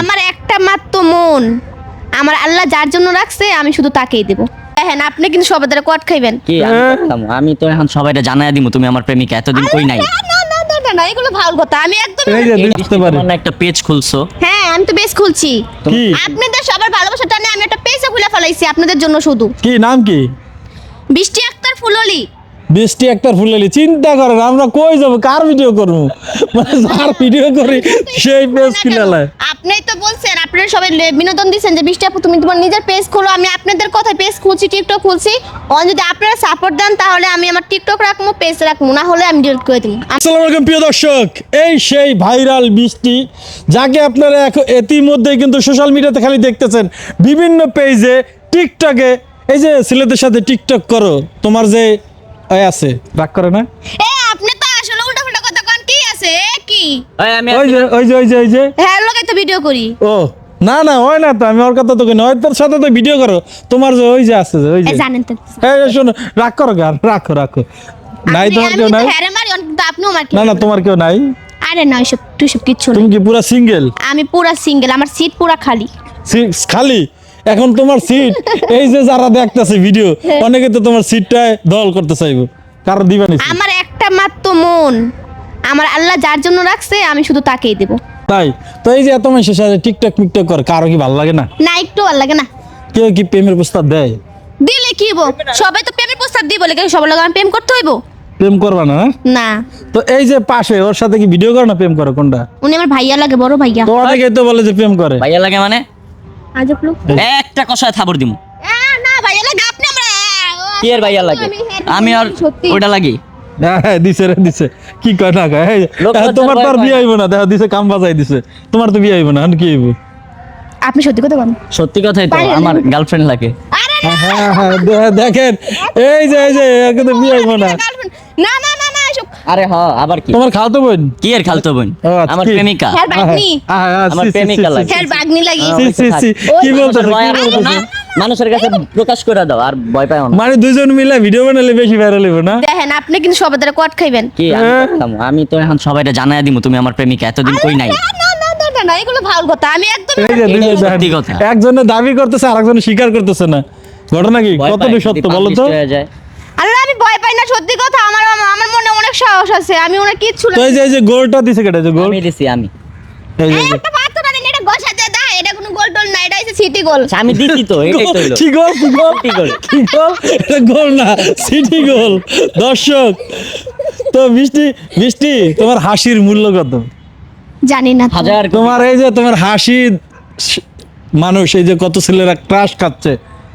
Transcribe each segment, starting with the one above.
আমার একটা মাত্র মন। আমার আল্লাহ যার জন্য রাখছে আমি শুধু তাকেই দেব। দেখেন আপনি কিন্তু সবার দ্বারা কট খাইবেন। কি আমি করতাম? আমি তো এখন সবাইটা জানাই দিব তুমি আমার প্রেমিকা এতদিন কই নাই? না, না না না না না এগুলো ভালো কথা। আমি একদম এই যে বুঝতে পারে। তোমার না একটা পেজ খুলছো। হ্যাঁ আমি তো বেশ খুলছি। কি? আপনাদের সবার ভালোবাসা টানে আমি একটা খুলে ফেলাইছি আপনাদের জন্য শুধু। কি নাম কি? বৃষ্টি আক্তার ফুললি। বৃষ্টি একটা ফুলেলি চিন্তা করেন আমরা কই যাব কার ভিডিও করব? মানে যার ভিডিও করি সেই পেজ কিনালায় আপনি তো বলছেন আপনারা সবাই বিনোদন দিচ্ছেন যে বৃষ্টি আপু তুমি তোমার নিজের পেজ খোলো আমি আপনাদের কথা পেজ খুলছি টিকটক খুলছি। অন যদি আপনারা সাপোর্ট দেন তাহলে আমি আমার টিকটক রাখব পেজ রাখব না হলে আমি ডিলিট করে দিব। আসসালামু আলাইকুম প্রিয় দর্শক। এই সেই ভাইরাল বৃষ্টি যাকে আপনারা এখন ইতিমধ্যে কিন্তু সোশ্যাল মিডিয়াতে খালি দেখতেছেন। বিভিন্ন পেজে টিকটকে এই যে ছেলেদের সাথে টিকটক করো তোমার যে এ আছে। রাগ করে না? এ আপনি তো আসলে উল্টা ফুল্টা কথা কন। কি আছে? এ কি? এই আমি ওই যে ওই যে ওই যে ওই যে। হ্যাঁ লোকে তো ভিডিও করি। ও না না হয় না তো আমি ওর কথা তো কই না। ওই তোর সাথে তো ভিডিও করো। তোমার যে ওই যে আছে যে ওই যে। জানেন তো এই শোনো রাগ করো গান রাখো রাখো। নাই তোমার কেউ নাই? হ্যারে মারি কিন্তু আপনিও মার না না তোমার কেউ নাই? আরে না সব কিচ্ছু না তুমি কি পুরা সিঙ্গেল আমি পুরা সিঙ্গেল আমার সিট পুরা খালি। খালি? এখন তোমার সিট এই যে যারা দেখতেছে ভিডিও অনেকে তো তোমার সিটটায় দল করতে চাইব। কারও দিবা নি আমার একটা মাত্র মন। আমার আল্লাহ যার জন্য রাখছে আমি শুধু তাকেই দেব। তাই? তো এই যে এত মানুষের সাথে টিকটক মিকটক করে কারও কি ভালো লাগে না? না একটু ভালো লাগে না। কেউ কি প্রেমের প্রস্তাব দেয়? দিলে কি হব? সবাই তো প্রেমের প্রস্তাব দিব বলে কেন সবার লগে আমি প্রেম করতে হইব। প্রেম করবা না না? না। তো এই যে পাশে ওর সাথে কি ভিডিও করে না প্রেম করে কোনটা? উনি আমার ভাইয়া লাগে বড় ভাইয়া। তো অনেকে তো বলে যে প্রেম করে। ভাইয়া লাগে মানে? আজব লোক একটা কষায় থাবর দিমু। না ভাইয়া লাগে আপনি আমরা। কি ভাইয়া লাগে আমি হ্যাঁ, আর ওটা লাগি। হ্যাঁ হ্যাঁ, দিছে রে দিছে। কি কয় না কয়? এই, লোক লজ্জার তোমার তো আর ভয় বিয়ে হইব না। দেখো দিছে কাম বাজাই দিছে। তোমার তো বিয়ে হইব না এখন কি হইব? আপনি সত্যি কথা বলেন। সত্যি কথাই তো আমার লাগে। গার্লফ্রেন্ড লাগে। আরে না! দে- দেখেন। এই যে এই যে বিয়ে হইব না আরে হ আবার কি? তোমার খাওয়া তো বোন? কি আর খালতো বোন? আচ্ছা, আমার প্রেমিকা। হ্যাঁ বাগনি। আমার প্রেমিকা লাগে। হ্যাঁ বাগনি লাগি। সি, কি বলতেছে মানুষের কাছে প্রকাশ করে দাও আর ভয় পাও না। মানে দুইজন মিলে ভিডিও বানালে বেশি ভাইরাল হইব না? দেখেন আপনি কিন্তু সবার দ্বারা কট খাইবেন। কি আমি হ্যাঁ। তো এখন সবাইটা জানাই দিব তুমি আমার প্রেমিকা এতদিন কই নাই? না না না না, না না এগুলো ভালো কথা। আমি একদম সত্যি কথা। একজনে দাবি করতেছে আরেকজনে স্বীকার করতেছে না। ঘটনা কি? কতটুকু সত্য বলো তো published হয়ে যায়। আল্লাহ আমি ভয় পাই না সত্যি কথা আমার আমার মনে অনেক সাহস আছে আমি ওনার কিচ্ছু তো এই যে এই যে গোলটা দিছে কেটে যে গোল। আমি দিছি আমি। এই যে একটা এটা দা এটা কোনো গোল টোল না এটা হচ্ছে সিটি গোল। আমি দিছি তো এটাই তো হলো। কি গোল কি গোল? কি গোল? কি গোল? এটা গোল না সিটি গোল। দর্শক তো বৃষ্টি বৃষ্টি তোমার হাসির মূল্য কত? জানি না। হাজার তোমার এই যে তোমার হাসি মানুষ এই যে কত ছেলেরা ক্রাশ খাচ্ছে।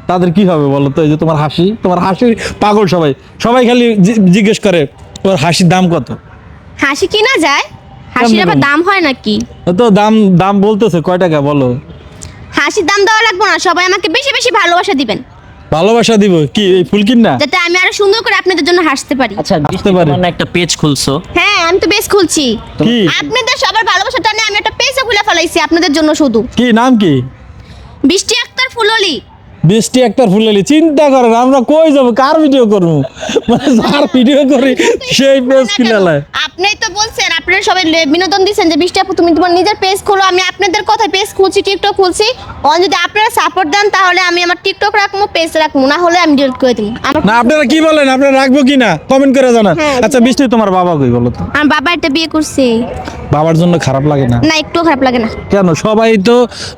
তাদের কি হবে বলো তো? এই যে তোমার হাসি তোমার হাসি পাগল সবাই। সবাই খালি জিজ্ঞেস করে তোমার হাসির দাম কত? হাসি কিনা যায়? হাসির আবার দাম হয় নাকি? তো দাম দাম বলতেছে কয় টাকা বলো? হাসির দাম দেওয়া লাগবে না সবাই আমাকে বেশি বেশি ভালোবাসা দিবেন। ভালোবাসা দিব? কি এই ফুলকিন না? যাতে আমি আরও সুন্দর করে আপনাদের জন্য হাসতে পারি। আচ্ছা বৃষ্টি পারি। তোমার না একটা পেজ খুলছো? হ্যাঁ আমি তো পেজ খুলছি। কি? আপনাদের সবার ভালোবাসা টানে আমি একটা পেজে খুলে ফেলাইছি আপনাদের জন্য শুধু। কি নাম কি? বৃষ্টি আক্তার ফুললি। বৃষ্টি একটা ফুলেলি চিন্তা করেন আমরা কই যাব? কার ভিডিও করব? মানে যার ভিডিও করি সেই পেজ কিনালায় আপনিই তো বলছেন আপনারা সবাই বিনোদন দিচ্ছেন যে বৃষ্টি আপু তুমি তোমার নিজের পেজ খোলো আমি আপনাদের কথায় পেজ খুলছি টিকটক খুলছি। অন যদি আপনারা সাপোর্ট দেন তাহলে আমি আমার টিকটক রাখব পেজ রাখব না হলে আমি ডিলিট করে দিব। না আপনারা কি বলেন? আপনারা রাখব কি না কমেন্ট করে জানান। হ্যাঁ, আচ্ছা বৃষ্টি তোমার বাবা কই বলো তো? আমার বাবা একটা বিয়ে করছে। বাবার জন্য খারাপ লাগে না? না একটু খারাপ লাগে না। কেন? সবাই তো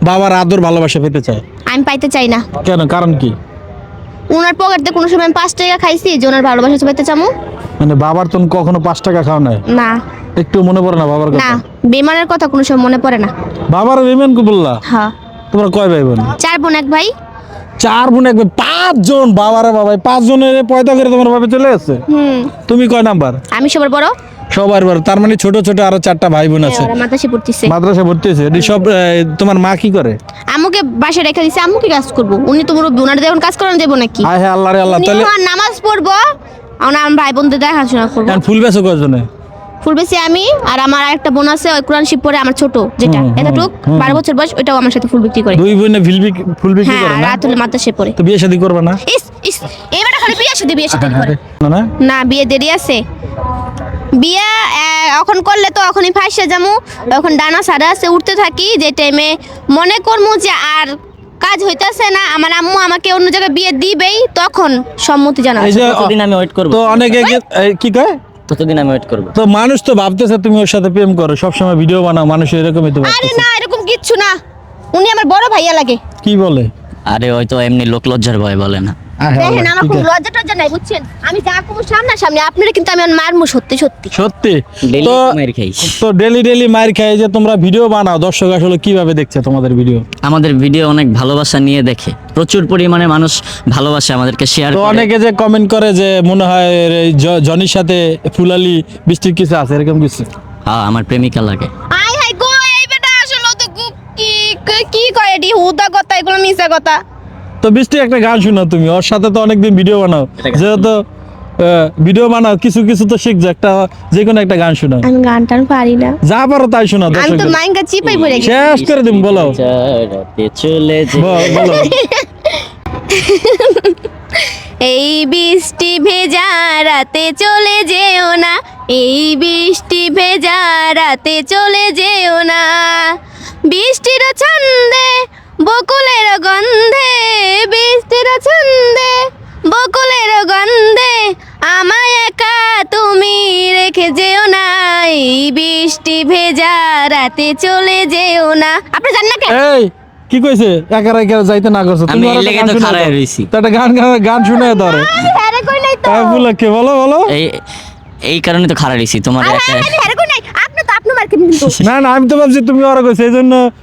বাবার আদর ভালোবাসা পেতে চায়। আমি পাইতে চাই না। কেন? কারণ কি? ওনার পকেটে কোনো সময় আমি পাঁচ টাকা খাইছি যে ওনার ভালোবাসা পাইতে চামু? মানে বাবার তো কখনো পাঁচ টাকা খাও নাই? না। একটু মনে পড়ে না বাবার কথা? না বেমানের কথা কোনো সময় মনে পড়ে না। বাবার বেমেন কো বললা? হ্যাঁ। তোমরা কয় ভাই বোন? চার বোন এক ভাই। চার বোন একবার পাঁচ জন বাবারে বাবাই পাঁচ জনের পয়দা করে তোমার বাবা চলে আসছে হুম। তুমি কয় নাম্বার? আমি সবার বড়। সবার বড় তার মানে ছোট ছোট আরও চারটা ভাই বোন আছে। ওরা মাতাসে পড়তেছে। মাদ্রাসা ভর্তি হয়েছে এটি সব তোমার মা কি করে? আম্মুকে বাসায় রেখে দিছে আম্মু কি কাজ করব। উনি তো মুরব্বী ওনার এখন কাজ করানো দেবো নাকি? হ্যাঁ আল্লাহ রে আল্লাহ তাহলে নামাজ পড়ব আর আমার ভাই বোনদের দেখাশোনা করব। এখন ফুল বেছো কয়জনে? ফুল বেশি আমি আর আমার একটা বোন আছে ওই কোরআন শিব পরে আমার ছোট যেটা। হুম, এতটুক বারো বছর বয়স ওইটাও আমার সাথে ফুল বিক্রি করে। দুই বোনে ফুল বিক- ফুল বিক্রি হ্যাঁ করে না? রাত হলে মাদ্রাসে পড়ে। তো বিয়ে শাদী করবে না? ইস এবারে খালি বিয়ে সাথে বিয়ে করে। না বিয়ে দেরি আছে। বিয়ে এখন করলে তো এখনই যামু। এখন ডানা সারা আছে উঠতে থাকি যে টাইমে মনে করমু যে আর কাজ হইতাছে না আমার আম্মু আমাকে অন্য জায়গায় বিয়ে দিবেই তখন সম্মতি জানাব। এই ততদিন আমি ওয়েট করব? তো অনেকে কি- কয়? ততদিন আমি ওয়েট করব? তো মানুষ তো ভাবতেছে তুমি ওর সাথে প্রেম করো সবসময় ভিডিও বানাও মানুষ এরকমই তো আরে না এরকম কিচ্ছু না। উনি আমার বড় ভাইয়া লাগে। কি বলে? আরে হয়তো এমনি লোক লজ্জার ভয় বলে না। দেখেন আমার খুব লজ্জা টজ্জা নাই বুঝছেন? আমি যা করব সামনা সামনে আপনারা কিন্তু আমি মারমু সত্যি সত্যি। সত্যি? তো তো ডেলি ডেলি মার খাই যে তোমরা ভিডিও বানাও দর্শক আসলে কীভাবে দেখছে তোমাদের ভিডিও? আমাদের ভিডিও অনেক ভালোবাসা নিয়ে দেখে। প্রচুর পরিমাণে মানুষ ভালোবাসে আমাদেরকে শেয়ার করে। অনেকে যে কমেন্ট করে যে মনে হয় জনির সাথে ফুলালি বৃষ্টির কিছু আছে এরকম কিছু? হ্যাঁ আমার প্রেমিকা লাগে। আই হাই গো এই বেটা আসলে তো কি কি- কি কয় এটি? হুদা কথা এগুলো কথা। তো বৃষ্টি একটা গান শোনাও তুমি ওর সাথে তো অনেকদিন ভিডিও বানাও। যেহেতু ভিডিও বানাও কিছু কিছু তো শিখছো একটা যে কোনো একটা গান শোনাও আমি গান টান পারি না। যা পারো তাই শোনাও আমি তো মাইঙ্গা চিপাই পড়ে গেছি। শেষ করে দিম বলো। রাতে চলে বলো। এই বৃষ্টি ভেজা রাতে চলে যেও না। এই বৃষ্টি ভেজা রাতে চলে যেও না। বৃষ্টির ছন্দে বকুলের গন্ধে ছন্দে বকুলের গন্ধে আমায় একা তুমি রেখে যেও না। এই বৃষ্টি ভেজা রাতে চলে যেও না। আপনি জান না কেন এই কি কইছে? একার একার যাইতে না করছ। আমি ওর লেগে গান দাও। রইছি। তো একটা গান গান- গান শুনে ধরে হ্যাঁ কই নাই তো? বুলাকে বলো বলো। এই এই কারণে তো খারাপ দিছি তোমার আরে একটা আমি কই নাই? আপনি তো আপনি মার্কেট কিন্তু। না না আমি তো ভাবছি তুমি ওরা কইছো এই জন্য আমি সত্যি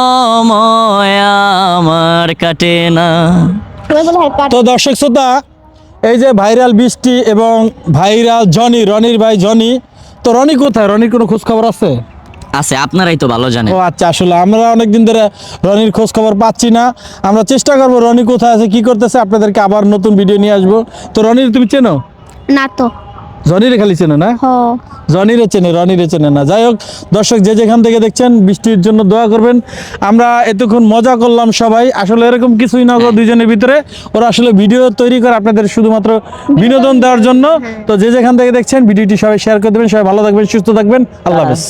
আমার কাটে না। তো দর্শক শ্রোতা এই যে ভাইরাল বৃষ্টি এবং ভাইরাল জনি রনির ভাই জনি তো রনি কোথায়? রনির কোনো খোঁজ খবর আছে? আছে আপনারাই তো ভালো জানেন। ও আচ্ছা আসলে আমরা অনেকদিন ধরে রনির খোঁজ খবর পাচ্ছি না। আমরা চেষ্টা করব রনি কোথায় আছে কি করতেছে আপনাদেরকে আবার নতুন ভিডিও নিয়ে আসব। তো রনির তুমি চেনো? না তো। জনিরে খালি চেনে না? জনিরে চেনে রনিরে চেনে না। যাই হোক দর্শক যে যেখান থেকে দেখছেন বৃষ্টির জন্য দোয়া করবেন। আমরা এতক্ষণ মজা করলাম সবাই। আসলে এরকম কিছুই না দুজনের দুইজনের ভিতরে। ওরা আসলে ভিডিও তৈরি করে আপনাদের শুধুমাত্র বিনোদন দেওয়ার জন্য। তো যে যেখান থেকে দেখছেন ভিডিওটি সবাই শেয়ার করে দেবেন সবাই ভালো থাকবেন সুস্থ থাকবেন। আল্লাহ হাফেজ।